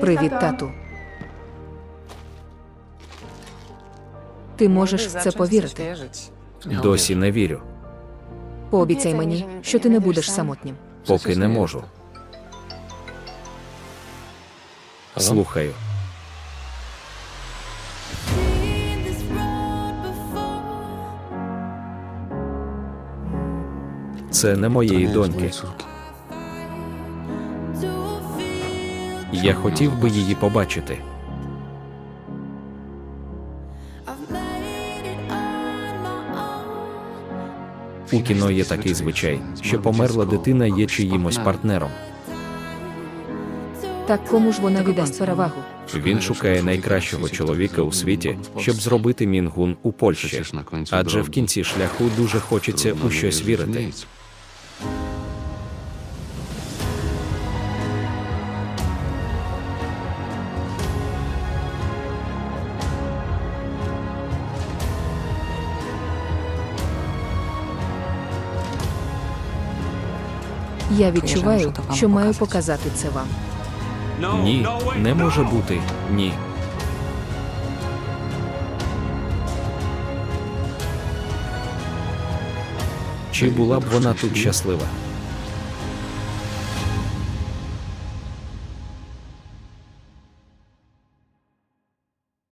Привіт, тату. Ти можеш в це повірити. Досі не вірю, Пообіцяй мені, що ти не будеш самотнім. поки не можу. Слухаю. Це не моєї доньки. Я хотів би її побачити. У кіно є такий звичай, що померла дитина є чиїмось партнером. Так кому ж вона віддасть перевагу? Він шукає найкращого чоловіка у світі, щоб зробити мінгун у Польщі. Адже в кінці шляху дуже хочеться у щось вірити. Я відчуваю, що маю показати це вам. Ні, не може бути. Ні. Чи була б вона тут щаслива?